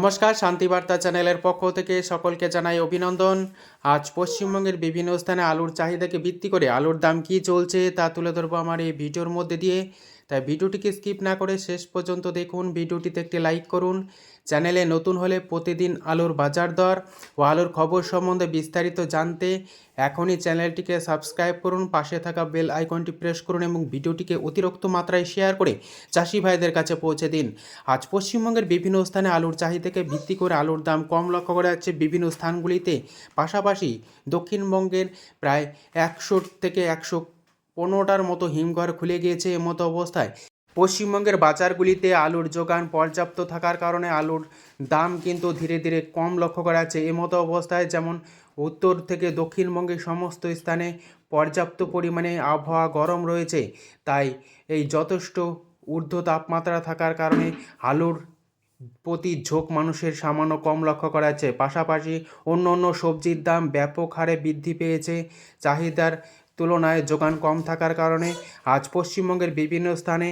নমস্কার শান্তিবার্তা চ্যানেলের পক্ষ থেকে সকলকে জানাই অভিনন্দন। আজ পশ্চিমবঙ্গের বিভিন্ন স্থানে আলুর চাহিদাকে ভিত্তি করে আলুর দাম কী চলছে তা তুলে ধরবো আমার এই ভিডিওর মধ্যে দিয়ে। তাই ভিডিওটিকে স্কিপ না করে শেষ পর্যন্ত দেখুন, ভিডিওটিতে একটি লাইক করুন। চ্যানেলে নতুন হলে প্রতিদিন আলুর বাজার দর ও আলুর খবর সম্বন্ধে বিস্তারিত জানতে এখনই চ্যানেলটিকে সাবস্ক্রাইব করুন, পাশে থাকা বেল আইকনটি প্রেস করুন এবং ভিডিওটিকে অতিরিক্ত মাত্রায় শেয়ার করে চাষি ভাইদের কাছে পৌঁছে দিন। আজ পশ্চিমবঙ্গের বিভিন্ন স্থানে আলুর চাহিদাকে ভিত্তি করে আলুর দাম কম লক্ষ্য করা যাচ্ছে বিভিন্ন স্থানগুলিতে। পাশাপাশি দক্ষিণবঙ্গের প্রায় একশো থেকে একশো পনেরোটার মতো হিমঘর খুলে গিয়েছে এমতো অবস্থায়। পশ্চিমবঙ্গের বাজারগুলিতে আলুর যোগান পর্যাপ্ত থাকার কারণে আলুর দাম কিন্তু ধীরে ধীরে কম লক্ষ্য করা যাচ্ছে এমতো অবস্থায়। যেমন উত্তর থেকে দক্ষিণবঙ্গের সমস্ত স্থানে পর্যাপ্ত পরিমাণে আবহাওয়া গরম রয়েছে, তাই এই যথেষ্ট ঊর্ধ্ব তাপমাত্রা থাকার কারণে আলুর প্রতি ঝোঁক মানুষের সামান্য কম লক্ষ্য করা যাচ্ছে। পাশাপাশি অন্য অন্য সবজির দাম ব্যাপক হারে বৃদ্ধি পেয়েছে। চাহিদার তুলনায় যোগান কম থাকার কারণে আজ পশ্চিমবঙ্গের বিভিন্ন স্থানে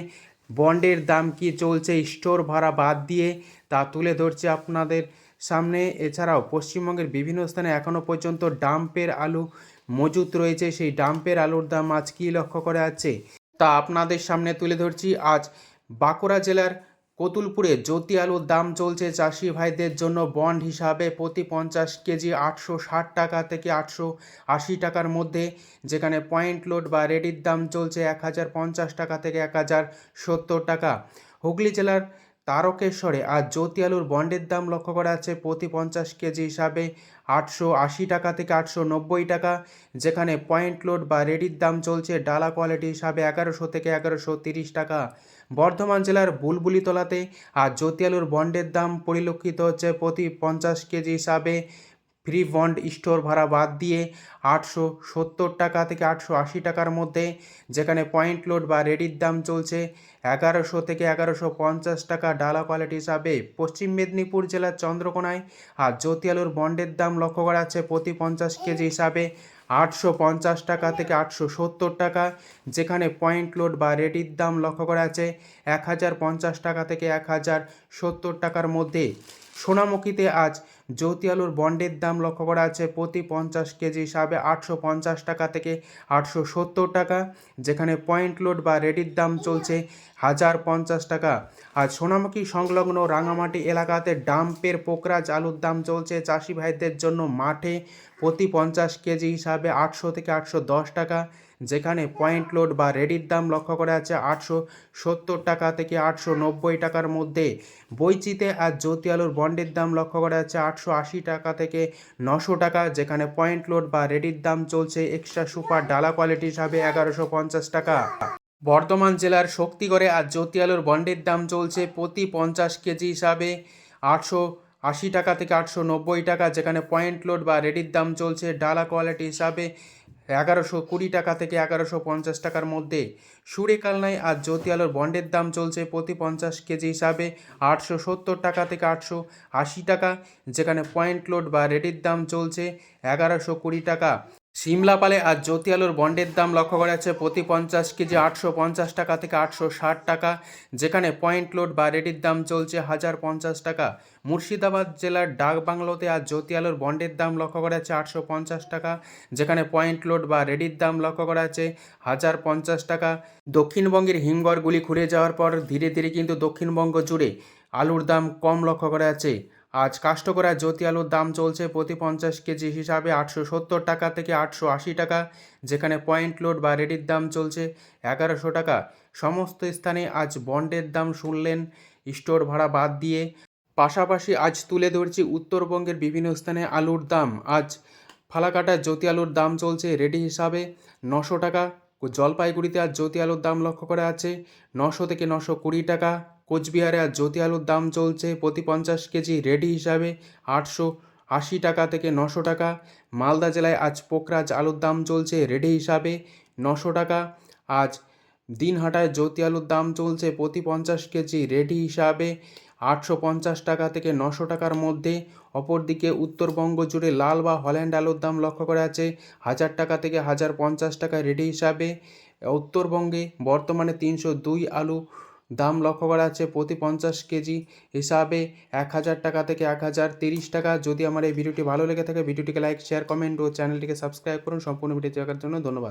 বন্ডের দাম কি চলছে স্টোর ভাড়া বাদ দিয়ে তা তুলে ধরছে আপনাদের সামনে। এছাড়াও পশ্চিমবঙ্গের বিভিন্ন স্থানে এখনও পর্যন্ত ডাম্পের আলু মজুত রয়েছে। সেই ডাম্পের আলুর দাম আজ কী লক্ষ্য করা যাচ্ছে তা আপনাদের সামনে তুলে ধরছি। আজ বাঁকুড়া জেলার কতুলপুরে জ্যোতি আলুর দাম চলছে চাষি ভাইদের জন্য বন্ড হিসাবে প্রতি পঞ্চাশ কেজি আটশো ষাট টাকা থেকে আটশো আশি টাকার মধ্যে, যেখানে পয়েন্ট লোড বা রেডির দাম চলছে এক হাজার পঞ্চাশ টাকা থেকে এক হাজার সত্তর টাকা। হুগলি জেলার তারকেশ্বরে আর জ্যোতি আলুর বন্ডের দাম লক্ষ্য করা যাচ্ছে প্রতি পঞ্চাশ কেজি হিসাবে আটশো আশি টাকা থেকে আটশো নব্বই টাকা, যেখানে পয়েন্ট লোড বা রেডির দাম চলছে ডালা কোয়ালিটি হিসাবে এগারোশো থেকে এগারোশো তিরিশ টাকা। বর্ধমান জেলার বুলবুলি তলাতে আর জ্যোতি আলুর বন্ডের দাম পরিলক্ষিত হচ্ছে প্রতি পঞ্চাশ কেজি হিসাবে ফ্রি বন্ড স্টোর ভাড়া বাদ দিয়ে আটশো সত্তর টাকা থেকে আটশো আশি টাকার মধ্যে, যেখানে পয়েন্ট লোড বা রেডির দাম চলছে এগারোশো থেকে এগারোশো পঞ্চাশ টাকা ডালা কোয়ালিটি হিসাবে। পশ্চিম মেদিনীপুর জেলার চন্দ্রকোনায় আর জ্যোতি আলুর বন্ডের দাম লক্ষ্য করা যাচ্ছে প্রতি পঞ্চাশ কেজি হিসাবে আটশো পঞ্চাশ টাকা থেকে আটশো সত্তর টাকা, যেখানে পয়েন্ট লোড বা রেডির দাম লক্ষ্য করা আছে এক হাজার পঞ্চাশ টাকা থেকে এক হাজার সত্তর টাকার মধ্যে। সোনামুখীতে আজ জ্যোতি আলুর বন্ডের দাম লক্ষ্য করা আছে প্রতি পঞ্চাশ কেজি হিসাবে আটশো পঞ্চাশ টাকা থেকে আটশো সত্তর টাকা, যেখানে পয়েন্ট লোড বা রেডির দাম চলছে হাজার পঞ্চাশ টাকা। আজ সোনামুখী সংলগ্ন রাঙামাটি এলাকাতে ডাম্পের পোকরাজ আলুর দাম চলছে চাষি ভাইদের জন্য মাঠে প্রতি পঞ্চাশ কেজি হিসাবে আটশো থেকে আটশো দশ টাকা, যেখানে পয়েন্ট লোড বা রেডির দাম লক্ষ্য করা আছে আটশো সত্তর টাকা থেকে আটশো নব্বই টাকার মধ্যে। বইচিতে আর জ্যোতি আলুর বন্ডের দাম লক্ষ্য করা যাচ্ছে আটশো আশি টাকা থেকে নশো টাকা, যেখানে পয়েন্ট লোড বা রেডির দাম চলছে এক্সট্রা সুপার ডালা কোয়ালিটি হিসাবে এগারোশো পঞ্চাশ টাকা। বর্ধমান জেলার শক্তিগড়ে আর জ্যোতি আলুর বন্ডের দাম চলছে প্রতি পঞ্চাশ কেজি হিসাবে আটশো আশি টাকা থেকে আটশো নব্বই টাকা, যেখানে পয়েন্ট লোড বা রেডির দাম চলছে ডালা কোয়ালিটি হিসাবে এগারোশো কুড়ি টাকা থেকে এগারোশো পঞ্চাশ টাকার মধ্যে। সুরে কালনায় আর জ্যোতি আলোর বন্ডের দাম চলছে প্রতি পঞ্চাশ কেজি হিসাবে আটশো সত্তর টাকা থেকে আটশো আশি টাকা, যেখানে পয়েন্ট লোড বা রেডির দাম চলছে এগারোশো কুড়ি টাকা। সিমলাপালে আর জ্যোতি আলুর বন্ডের দাম লক্ষ্য করা যাচ্ছে প্রতি পঞ্চাশ কেজি আটশো পঞ্চাশ টাকা থেকে আটশো ষাট টাকা, যেখানে পয়েন্ট লোড বা রেডির দাম চলছে হাজার পঞ্চাশ টাকা। মুর্শিদাবাদ জেলার ডাক বাংলোতে আর জ্যোতি আলুর বন্ডের দাম লক্ষ্য করা যাচ্ছে আটশো পঞ্চাশ টাকা, যেখানে পয়েন্ট লোড বা রেডির দাম লক্ষ্য করা যাচ্ছে হাজার পঞ্চাশ টাকা। দক্ষিণবঙ্গের হিমঘরগুলি ঘুরে যাওয়ার পর ধীরে ধীরে কিন্তু দক্ষিণবঙ্গ জুড়ে আলুর দাম কম লক্ষ্য করা যাচ্ছে। আজ কাষ্টকরা জ্যোতি আলুর দাম চলছে প্রতি পঞ্চাশ কেজি হিসাবে আটশো সত্তর টাকা থেকে আটশো আশি টাকা, যেখানে পয়েন্ট লোড বা রেডির দাম চলছে এগারোশো টাকা। সমস্ত স্থানে আজ বন্ডের দাম শুনলেন স্টোর ভাড়া বাদ দিয়ে। পাশাপাশি আজ তুলে ধরছি উত্তরবঙ্গের বিভিন্ন স্থানে আলুর দাম। আজ ফালাকাটা জ্যোতি আলুর দাম চলছে রেডি হিসাবে নশো টাকা। জলপাইগুড়িতে আজ জ্যোতি আলুর দাম লক্ষ্য করা আছে নশো থেকে নশো কুড়ি টাকা। কোচবিহারে আজ জ্যোতি আলুর দাম চলছে প্রতি পঞ্চাশ কেজি রেডি হিসাবে আটশো আশি টাকা থেকে নশো টাকা। মালদা জেলায় আজ পোকরাজ আলুর দাম চলছে রেডি হিসাবে নশো টাকা। আজ দিনহাটায় জ্যোতি আলুর দাম চলছে প্রতি পঞ্চাশ কেজি রেডি হিসাবে আটশো পঞ্চাশ টাকা থেকে নশো টাকার মধ্যে। অপরদিকে উত্তরবঙ্গ জুড়ে লাল বা হল্যান্ড আলুর দাম লক্ষ্য করা আছে হাজার টাকা থেকে হাজার পঞ্চাশ টাকা রেডি হিসাবে উত্তরবঙ্গে বর্তমানে তিনশো দুই আলু দাম লক্ষ্য করা আছে প্রতি পঞ্চাশ কেজি হিসাবে। এক হাজার টাকা থেকে এক হাজার তিরিশ টাকা। যদি আমার এই ভিডিওটি ভালো লেগে থাকে, ভিডিওটিকে লাইক শেয়ার কমেন্ট ও চ্যানেলটিকে সাবস্ক্রাইব করুন। সম্পূর্ণ ভিডিও দেখার জন্য ধন্যবাদ।